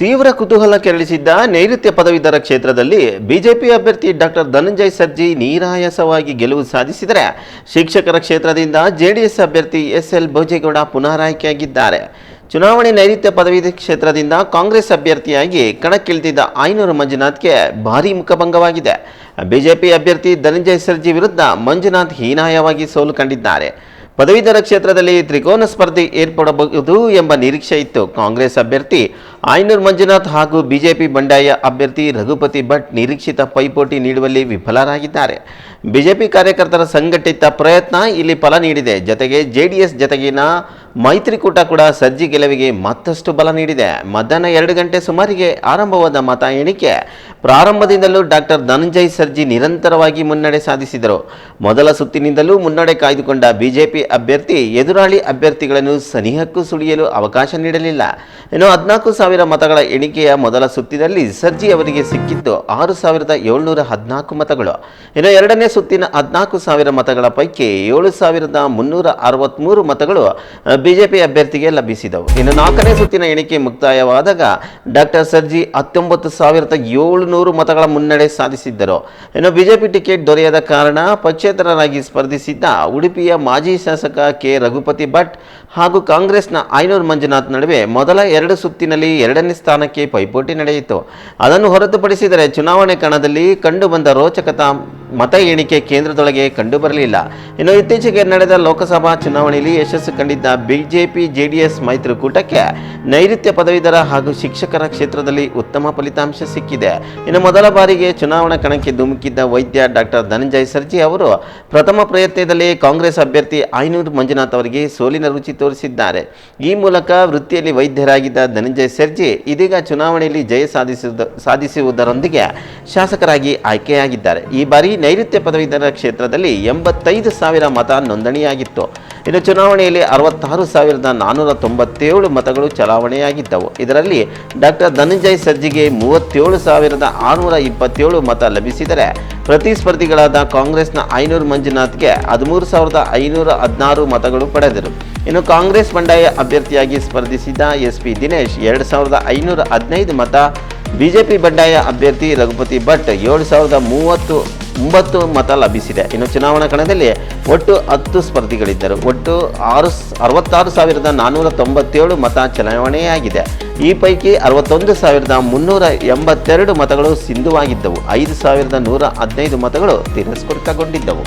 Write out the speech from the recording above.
ತೀವ್ರ ಕುತೂಹಲ ಕೆರಳಿಸಿದ್ದ ನೈಋತ್ಯ ಪದವೀಧರ ಕ್ಷೇತ್ರದಲ್ಲಿ ಬಿಜೆಪಿ ಅಭ್ಯರ್ಥಿ ಡಾಕ್ಟರ್ ಧನಂಜಯ್ ಸರ್ಜಿ ನೀರಾಯಸವಾಗಿ ಗೆಲುವು ಸಾಧಿಸಿದರೆ ಶಿಕ್ಷಕರ ಕ್ಷೇತ್ರದಿಂದ ಜೆಡಿಎಸ್ ಅಭ್ಯರ್ಥಿ ಎಸ್ ಎಲ್ ಭೋಜೇಗೌಡ ಪುನರಾಯ್ಕೆಯಾಗಿದ್ದಾರೆ ಚುನಾವಣೆ ನೈಋತ್ಯ ಪದವಿ ಕ್ಷೇತ್ರದಿಂದ ಕಾಂಗ್ರೆಸ್ ಅಭ್ಯರ್ಥಿಯಾಗಿ ಕಣಕ್ಕಿಳಿದಿದ್ದ ಐನೂರು ಮಂಜುನಾಥ್ಗೆ ಭಾರೀ ಮುಖಭಂಗವಾಗಿದೆ. ಬಿಜೆಪಿ ಅಭ್ಯರ್ಥಿ ಧನಂಜಯ್ ಸರ್ಜಿ ವಿರುದ್ಧ ಮಂಜುನಾಥ್ ಹೀನಾಯವಾಗಿ ಸೋಲು ಕಂಡಿದ್ದಾರೆ. ಪದವೀಧರ ಕ್ಷೇತ್ರದಲ್ಲಿ ತ್ರಿಕೋನ ಸ್ಪರ್ಧೆ ಏರ್ಪಡಬಹುದು ಎಂಬ ನಿರೀಕ್ಷೆ ಇತ್ತು. ಕಾಂಗ್ರೆಸ್ ಅಭ್ಯರ್ಥಿ ಆಯ್ನೂರ್ ಮಂಜುನಾಥ್ ಹಾಗೂ ಬಿಜೆಪಿ ಬಂಡಾಯ ಅಭ್ಯರ್ಥಿ ರಘುಪತಿ ಭಟ್ ನಿರೀಕ್ಷಿತ ಪೈಪೋಟಿ ನೀಡುವಲ್ಲಿ ವಿಫಲರಾಗಿದ್ದಾರೆ. ಬಿಜೆಪಿ ಕಾರ್ಯಕರ್ತರ ಸಂಘಟಿತ ಪ್ರಯತ್ನ ಇಲ್ಲಿ ಫಲ ನೀಡಿದೆ. ಜೊತೆಗೆ ಜೆಡಿಎಸ್ ಜತೆಗಿನ ಮೈತ್ರಿಕೂಟ ಕೂಡ ಸಜ್ಜಿ ಗೆಲುವಿಗೆ ಮತ್ತಷ್ಟು ಬಲ ನೀಡಿದೆ. ಮಧ್ಯಾಹ್ನ ಎರಡು ಗಂಟೆ ಸುಮಾರಿಗೆ ಆರಂಭವಾದ ಮತ ಎಣಿಕೆ ಪ್ರಾರಂಭದಿಂದಲೂ ಡಾಕ್ಟರ್ ಧನಂಜಯ್ ಸರ್ಜಿ ನಿರಂತರವಾಗಿ ಮುನ್ನಡೆ ಸಾಧಿಸಿದರು. ಮೊದಲ ಸುತ್ತಿನಿಂದಲೂ ಮುನ್ನಡೆ ಕಾಯ್ದುಕೊಂಡ ಬಿಜೆಪಿ ಅಭ್ಯರ್ಥಿ ಎದುರಾಳಿ ಅಭ್ಯರ್ಥಿಗಳನ್ನು ಸನಿಹಕ್ಕೂ ಸುಳಿಯಲು ಅವಕಾಶ ನೀಡಲಿಲ್ಲ. ಇನ್ನು ಹದಿನಾಲ್ಕು ಸಾವಿರ ಮತಗಳ ಎಣಿಕೆಯ ಮೊದಲ ಸುತ್ತಿನಲ್ಲಿ ಸರ್ಜಿ ಅವರಿಗೆ ಸಿಕ್ಕಿದ್ದು ಆರು ಸಾವಿರದ ಏಳ್ನೂರ ಹದಿನಾಲ್ಕು ಮತಗಳು. ಇನ್ನು ಎರಡನೇ ಸುತ್ತಿನ ಹದಿನಾಲ್ಕು ಸಾವಿರ ಮತಗಳ ಪೈಕಿ ಏಳು ಸಾವಿರದ ಮುನ್ನೂರ ಅರವತ್ತ್ಮೂರು ಮತಗಳು ಬಿಜೆಪಿ ಅಭ್ಯರ್ಥಿಗೆ ಲಭಿಸಿದವು. ಇನ್ನು ನಾಲ್ಕನೇ ಸುತ್ತಿನ ಎಣಿಕೆ ಮುಕ್ತಾಯವಾದಾಗ ಡಾಕ್ಟರ್ ಸರ್ಜಿ ಹತ್ತೊಂಬತ್ತು ಸಾವಿರದ ಏಳುನೂರು ಮತಗಳ ಮುನ್ನಡೆ ಸಾಧಿಸಿದ್ದರು. ಇನ್ನು ಬಿಜೆಪಿ ಟಿಕೆಟ್ ದೊರೆಯದ ಕಾರಣ ಪಕ್ಷೇತರರಾಗಿ ಸ್ಪರ್ಧಿಸಿದ್ದ ಉಡುಪಿಯ ಮಾಜಿ ಶಾಸಕ ಕೆ. ರಘುಪತಿ ಭಟ್ ಹಾಗೂ ಕಾಂಗ್ರೆಸ್ನ ಐನೂರ್ ಮಂಜುನಾಥ್ ನಡುವೆ ಮೊದಲ ಎರಡು ಸುತ್ತಿನಲ್ಲಿ ಎರಡನೇ ಸ್ಥಾನಕ್ಕೆ ಪೈಪೋಟಿ ನಡೆಯಿತು. ಅದನ್ನು ಹೊರತುಪಡಿಸಿದರೆ ಚುನಾವಣೆ ಕಣದಲ್ಲಿ ಕಂಡುಬಂದ ರೋಚಕತಾ ಮತ ಎಣಿಕೆ ಕೇಂದ್ರದೊಳಗೆ ಕಂಡುಬರಲಿಲ್ಲ. ಇನ್ನು ಇತ್ತೀಚೆಗೆ ನಡೆದ ಲೋಕಸಭಾ ಚುನಾವಣೆಯಲ್ಲಿ ಯಶಸ್ಸು ಕಂಡಿದ್ದ ಬಿಜೆಪಿ, ಜೆಡಿಎಸ್ ಮೈತ್ರಿಕೂಟಕ್ಕೆ ನೈಋತ್ಯ ಪದವೀಧರ ಹಾಗೂ ಶಿಕ್ಷಕರ ಕ್ಷೇತ್ರದಲ್ಲಿ ಉತ್ತಮ ಫಲಿತಾಂಶ ಸಿಕ್ಕಿದೆ. ಇನ್ನು ಮೊದಲ ಬಾರಿಗೆ ಚುನಾವಣಾ ಕಣಕ್ಕೆ ಧುಮುಕಿದ್ದ ವೈದ್ಯ ಡಾಕ್ಟರ್ ಧನಂಜಯ್ ಸರ್ಜಿ ಅವರು ಪ್ರಥಮ ಪ್ರಯತ್ನದಲ್ಲಿ ಕಾಂಗ್ರೆಸ್ ಅಭ್ಯರ್ಥಿ ಆಯನೂರು ಮಂಜುನಾಥ್ ಅವರಿಗೆ ಸೋಲಿನ ರುಚಿ ತೋರಿಸಿದ್ದಾರೆ. ಈ ಮೂಲಕ ವೃತ್ತಿಯಲ್ಲಿ ವೈದ್ಯರಾಗಿದ್ದ ಧನಂಜಯ್ ಸರ್ಜಿ ಇದೀಗ ಚುನಾವಣೆಯಲ್ಲಿ ಜಯ ಸಾಧಿಸುವುದ ಸಾಧಿಸುವುದರೊಂದಿಗೆ ಶಾಸಕರಾಗಿ ಆಯ್ಕೆಯಾಗಿದ್ದಾರೆ. ಈ ಬಾರಿ ನೈಋತ್ಯ ಪದವೀಧರ ಕ್ಷೇತ್ರದಲ್ಲಿ ಎಂಬತ್ತೈದು ಸಾವಿರ ಮತ ನೋಂದಣಿಯಾಗಿತ್ತು. ಇನ್ನು ಚುನಾವಣೆಯಲ್ಲಿ ಅರವತ್ತಾರು ಸಾವಿರದ ನಾನ್ನೂರ ತೊಂಬತ್ತೇಳು ಮತಗಳು ಚಲಾವಣೆಯಾಗಿದ್ದವು. ಇದರಲ್ಲಿ ಡಾಕ್ಟರ್ ಧನಂಜಯ್ ಸರ್ಜಿಗೆ ಮೂವತ್ತೇಳು ಸಾವಿರದ ಆರುನೂರ ಇಪ್ಪತ್ತೇಳು ಮತ ಲಭಿಸಿದರೆ ಪ್ರತಿಸ್ಪರ್ಧಿಗಳಾದ ಕಾಂಗ್ರೆಸ್ನ ಐನೂರು ಮಂಜುನಾಥ್ಗೆ ಹದಿಮೂರು ಸಾವಿರದ ಐನೂರ ಹದಿನಾರು ಮತಗಳು ಪಡೆದರು. ಇನ್ನು ಕಾಂಗ್ರೆಸ್ ಬಂಡಾಯ ಅಭ್ಯರ್ಥಿಯಾಗಿ ಸ್ಪರ್ಧಿಸಿದ್ದ ಎಸ್ ಪಿ ದಿನೇಶ್ ಎರಡು ಸಾವಿರದ ಐನೂರ ಹದಿನೈದು ಮತ, ಬಿಜೆಪಿ ಬಂಡಾಯ ಅಭ್ಯರ್ಥಿ ರಘುಪತಿ ಭಟ್ ಏಳು ಸಾವಿರದ ಮೂವತ್ತು ಒಂಬತ್ತು ಮತ ಲಭಿಸಿದೆ. ಇನ್ನು ಚುನಾವಣಾ ಕಣದಲ್ಲಿ ಒಟ್ಟು ಹತ್ತು ಸ್ಪರ್ಧಿಗಳಿದ್ದರು. ಒಟ್ಟು ಆರು ಅರವತ್ತಾರು ಸಾವಿರದ ನಾನ್ನೂರ ತೊಂಬತ್ತೇಳು ಮತ ಚಲಾವಣೆಯಾಗಿದೆ. ಈ ಪೈಕಿ ಅರವತ್ತೊಂದು ಸಾವಿರದ ಮುನ್ನೂರ ಎಂಬತ್ತೆರಡು ಮತಗಳು ಸಿಂಧುವಾಗಿದ್ದವು. ಐದು ಸಾವಿರದ ನೂರ ಹದಿನೈದು ಮತಗಳು ತಿರಸ್ಕೃತಗೊಂಡಿದ್ದವು.